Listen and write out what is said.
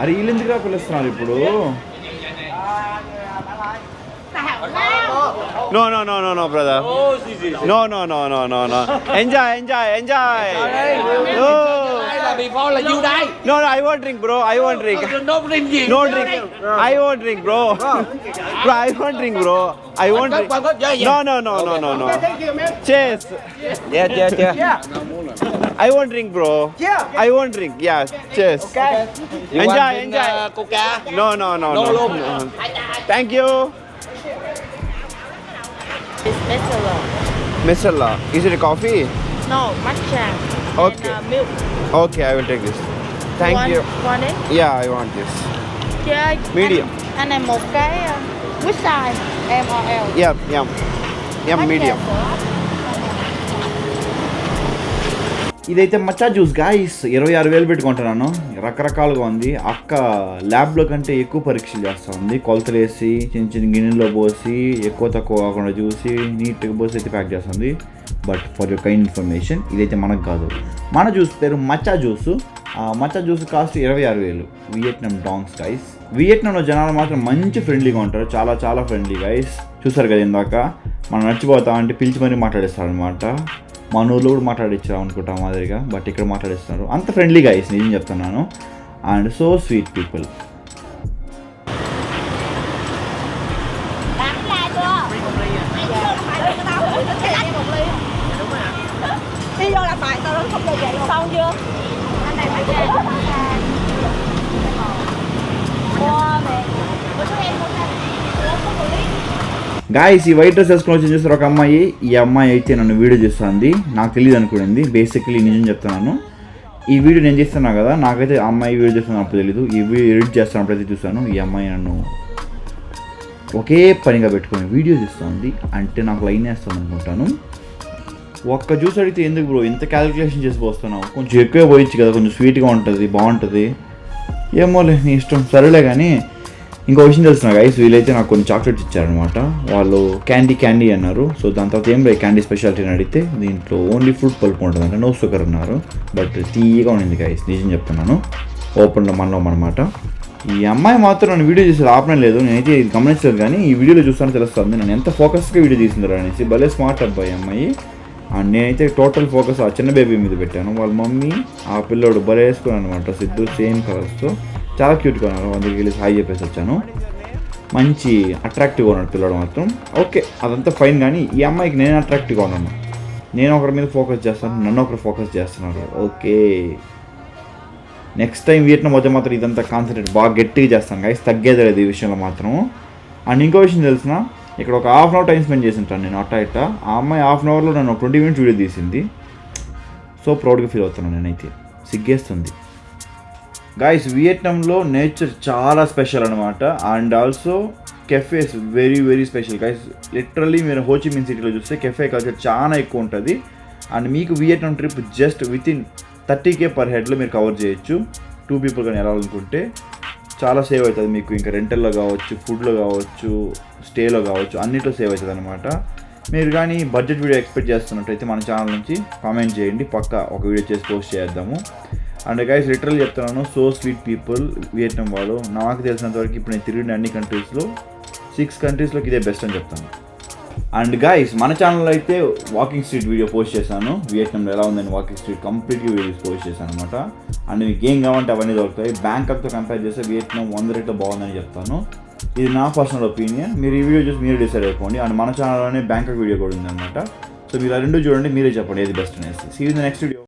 అరే వీళ్ళు ఎందుకు పిలుస్తున్నారు ఇప్పుడు? No, no, no, no, no, brother. No, no, no, no, no, no. Enjoy, enjoy, enjoy. No. No, no, I won't drink, bro. I won't drink. No drinking. No drink. I won't drink, bro. bro, I won't drink, bro. I won't drink. No, no, no, no, no, no. Cheers. Yeah, yeah, yeah. I won't drink, bro. Yeah. I won't drink. Yeah. Cheers. Okay. Enjoy, enjoy. Coca? No, no, no, no. No, no. Thank you. It's better. Is it a coffee? No, matcha. Okay. And, uh, milk. Okay, I will take this. Thank want, you. Want it? Yeah, I want this. Chơi. Medium. Anh, anh này một cái uh, which size? M or L? Yeah, yeah. Yeah, Matcha medium. ఇదైతే మచ్చా juice guys ఇరవై ఆరు వేలు పెట్టుకుంటున్నాను. రకరకాలుగా ఉంది. అక్క ల్యాబ్లో కంటే ఎక్కువ పరీక్షలు చేస్తూ ఉంది. కొలతలు వేసి చిన్న చిన్న గిన్నెలో పోసి ఎక్కువ తక్కువ కాకుండా చూసి నీట్గా పోసి అయితే ప్యాక్ చేస్తుంది but for your kind information ఇదైతే మనకు కాదు. మన జ్యూస్ పేరు మచ్చా జ్యూస్. మచ్చా జ్యూస్ కాస్ట్ ఇరవై ఆరు వేలు. వియట్నాం డాంగ్స్ గైస్ వియట్నాంలో జనాలు మాత్రం మంచి ఫ్రెండ్లీగా ఉంటారు. చాలా చాలా ఫ్రెండ్లీ గైస్ చూసారు కదా ఇందాక? మనం నచ్చిపోతాం అంటే పిలిచి మరీ మాట్లాడేస్తారు అనమాట మా ఊర్లో కూడా మాట్లాడించారు అనుకుంటా మాదిరిగా బట్ ఇక్కడ మాట్లాడిస్తున్నారు. అంత ఫ్రెండ్లీగా గైస్ నిజం చెప్తున్నాను. And so sweet people guys ఈ వైట్ డ్రెస్ వేసుకుని వచ్చి చూస్తారు? ఒక అమ్మాయి ఈ అమ్మాయి అయితే నన్ను వీడియో చేస్తుంది. నాకు తెలియదు అనుకునేది బేసిక్లీ నిజం చెప్తున్నాను. ఈ వీడియో నేను చేస్తున్నా కదా నాకైతే ఆ అమ్మాయి వీడియో చేస్తున్నప్పుడు తెలియదు ఈ వీడియో ఎడిట్ చేస్తున్నప్పుడు అయితే చూస్తాను. ఈ అమ్మాయి నన్ను ఒకే పనిగా పెట్టుకుని వీడియో చేస్తుంది. అంటే నాకు లైన్ వేస్తుంది అనుకుంటాను. ఒక్క జ్యూస్ అడిగితే ఎందుకు బ్రో? ఇంత క్యాలిక్యులేషన్ చేసి పోస్తున్నావు కొంచెం ఎక్కువే పోయించు కదా. కొంచెం స్వీట్గా ఉంటుంది బాగుంటుంది. ఏమోలే నీ ఇష్టం. సరేలే కానీ ఇంకో విషయం తెలుసు నాకు ఐస్ వీలైతే నాకు కొన్ని చాక్లెట్స్ ఇచ్చారనమాట వాళ్ళు క్యాండీ క్యాండీ అన్నారు. సో దాని తర్వాత ఏం లేదు క్యాండీ స్పెషాలిటీ అని అడిగితే దీంట్లో ఓన్లీ ఫ్రూట్ పల్ప్ ఉంటుంది అంటే నో షుగర్ అన్నారు. బట్ తీయగా ఉండింది గైస్ నిజం చెప్తున్నాను. ఓపెన్లో మనలో అనమాట ఈ అమ్మాయి మాత్రం నన్ను వీడియో చేసేది ఆపడం లేదు. నేనైతే ఇది గమనించలేదు కానీ ఈ వీడియోలో చూస్తాను తెలుస్తుంది. నేను ఎంత ఫోకస్గా వీడియో తీసిందో అనేసి భలే స్మార్ట్ అబ్బాయి అమ్మాయి. అండ్ నేనైతే టోటల్ ఫోకస్ ఆ చిన్న బేబీ మీద పెట్టాను. వాళ్ళ మమ్మీ ఆ పిల్లోడు భలే వేసుకున్నాను అనమాట సిద్ధు సేమ్ కలర్స్తో చాలా క్యూట్గా ఉన్నారు. అందుకు వెళ్ళి హాయ్ చెప్పేసి వచ్చాను. మంచి అట్రాక్టివ్గా ఉన్నాడు పిల్లడు మాత్రం. ఓకే అదంతా ఫైన్ కానీ ఈ అమ్మాయికి నేను అట్రాక్టివ్గా ఉన్నాను. నేను ఒకరి మీద ఫోకస్ చేస్తాను నన్ను ఒకరు ఫోకస్ చేస్తున్నారు. ఓకే నెక్స్ట్ టైం వియట్నాం వద్ద మాత్రం ఇదంతా కాన్సన్ట్రేట్ బాగా గట్టిగా చేస్తాను గైస్ తగ్గేది లేదు ఈ విషయంలో మాత్రం. అండ్ ఇంకో విషయం తెలిసిన ఇక్కడ ఒక half an hour time spend చేసి ఉంటాను నేను అట్ట ఇట్ట. ఆ అమ్మాయి హాఫ్ అన్ అవర్లో నన్ను ట్వంటీ మినిట్స్ వీడియో తీసింది. సో ప్రౌడ్గా ఫీల్ అవుతున్నాను నేనైతే. సిగ్గేస్తుంది. గాయస్ వియట్నాంలో నేచర్ చాలా స్పెషల్ అనమాట and also cafes very very special guys literally మీరు హోచిమిన్ సిటీలో చూస్తే కెఫే కల్చర్ చాలా ఎక్కువ ఉంటుంది. అండ్ మీకు Vietnam trip just within thirty K per హెడ్లో మీరు కవర్ చేయొచ్చు. టూ పీపుల్ కానీ వెళ్ళాలనుకుంటే చాలా సేవ్ అవుతుంది మీకు. ఇంకా రెంటల్లో కావచ్చు ఫుడ్లో కావచ్చు స్టేలో కావచ్చు అన్నిట్లో సేవ్ అవుతుంది అనమాట మీరు కానీ బడ్జెట్ వీడియో ఎక్స్పెక్ట్ చేస్తున్నట్టయితే మన ఛానల్ నుంచి కామెంట్ చేయండి. పక్క ఒక వీడియో చేసి పోస్ట్ చేద్దాము. అండ్ గైస్ లిటరల్ చెప్తున్నాను సో స్వీట్ పీపుల్ వియట్నాం వాళ్ళు. నాకు తెలిసినంత వరకు ఇప్పుడు నేను తిరిగిన అన్ని కంట్రీస్లో సిక్స్ కంట్రీస్లోకి ఇదే బెస్ట్ అని చెప్తాను. అండ్ గైస్ మన ఛానల్లో అయితే వాకింగ్ స్ట్రీట్ వీడియో పోస్ట్ చేశాను. వియట్నాంలో ఎలా ఉందని వాకింగ్ స్ట్రీట్ కంప్లీట్గా వీడియోస్ పోస్ట్ చేశాను అనమాట అండ్ మీకు ఏం కావాలంటే అవన్నీ దొరుకుతాయి. బ్యాంకాక్తో కంపేర్ చేస్తే వియట్నాం వంద రెట్లు బాగుందని చెప్తాను. ఇది నా పర్సనల్ ఒపీనియన్ మీరు ఈ వీడియో చూసి మీరు డిసైడ్ అయిపోండి. అండ్ మన ఛానల్లోనే బ్యాంకాక్ వీడియో కూడా ఉందన్నమాట. సో మీరు ఆ రెండు చూడండి మీరే చెప్పండి ఏది బెస్ట్ అనేసి. See in the next video